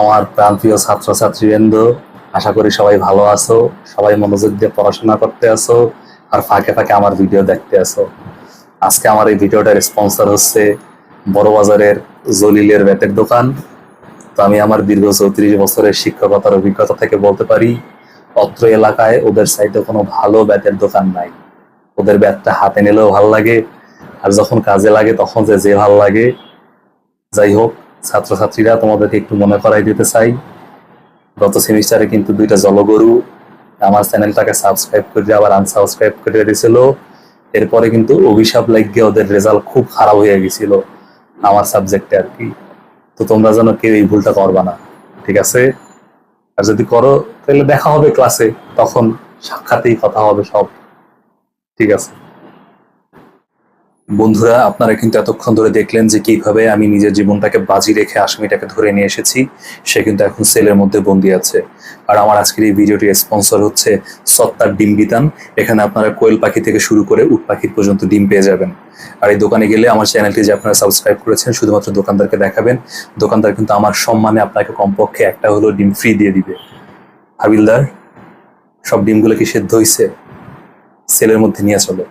আমার প্রান্তীয় ছাত্রছাত্রীবৃন্দ, আশা করি সবাই ভালো আছো, সবাই মনোযোগ দিয়ে পড়াশোনা করতে আছো আর ফাঁকে ফাঁকে আমার ভিডিও দেখতে আছো। আজকে আমার এই ভিডিওটার স্পন্সর হচ্ছে বড় বাজারের জলিলের ব্যাটের দোকান। তো আমি আমার দীর্ঘ চৌত্রিশ বছরের শিক্ষকতার অভিজ্ঞতা থেকে বলতে পারি, অত্র এলাকায় ওদের সাইডে কোনো ভালো ব্যাটের দোকান নাই। ওদের ব্যাটটা হাতে নিলেও ভালো লাগে, আর যখন কাজে লাগে তখন যে যে ভালো লাগে, যাই হোক ছাত্রছাত্রীরা তোমাদেরকে একটু মনে করাই দিতে চাই। গত সেমিস্টারে কিন্তু দুইটা জলগরু আমার চ্যানেলটাকে সাবস্ক্রাইব করে আবার আনসাবস্ক্রাইব করে দিয়েছিল এরপরে কিন্তু অভিশাপ লাগিয়ে ওদের রেজাল্ট খুব খারাপ হয়ে গেছিল আমার সাবজেক্টে আর কি। তো তোমরা যেন কেউ এই ভুলটা করবা না, ঠিক আছে? আর যদি করো, তাহলে দেখা হবে ক্লাসে, তখন সাক্ষাতেই কথা হবে সব, ঠিক আছে? বন্ধুরা, আপনারা কিন্তু এতক্ষণ ধরে দেখলেন যে কীভাবে আমি নিজের জীবনটাকে বাজি রেখে আসামিটাকে ধরে নিয়ে এসেছি। সে কিন্তু এখন সেলের মধ্যে বন্দি আছে। আর আমার আজকের এই ভিডিওটি স্পন্সর হচ্ছে সত্তার ডিম বিতান এখানে আপনারা কোয়েল পাখি থেকে শুরু করে উট পাখির পর্যন্ত ডিম পেয়ে যাবেন। আর এই দোকানে গেলে আমার চ্যানেলটি যে আপনারা সাবস্ক্রাইব করেছেন, শুধুমাত্র দোকানদারকে দেখাবেন। দোকানদার কিন্তু আমার সম্মানে আপনাকে কমপক্ষে একটা হলো ডিম ফ্রি দিয়ে দিবে। হাবিলদার, সব ডিমগুলো কি সেদ্ধ হয়েছে সেলের মধ্যে নিয়ে চলো।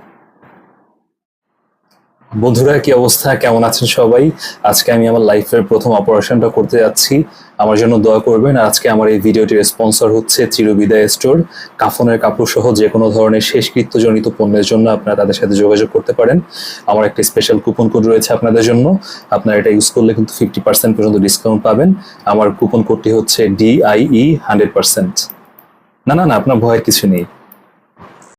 বন্ধুরা, কি অবস্থা? কেমন আছেন সবাই? আজকে আমি আমার লাইফের প্রথম অপারেশনটা করতে যাচ্ছি। আমার জন্য দোয়া করবেন। আজকে আমার এই ভিডিওটির স্পন্সর হচ্ছে চিরবিদায় স্টোর। কাফনের কাপড় সহ যে কোনো ধরনের শেষকৃত্যজনিত পণ্যের জন্য আপনারা তাদের সাথে যোগাযোগ করতে পারেন। আমার একটা স্পেশাল কুপন কোড রয়েছে আপনাদের জন্য। আপনারা এটা ইউজ করলে কিন্তু ফিফটি পার্সেন্ট পর্যন্ত ডিসকাউন্ট পাবেন। আমার কুপন কোডটি হচ্ছে ডিআইই হান্ড্রেড পার্সেন্ট না না না, আপনার ভয়ের কিছু নেই।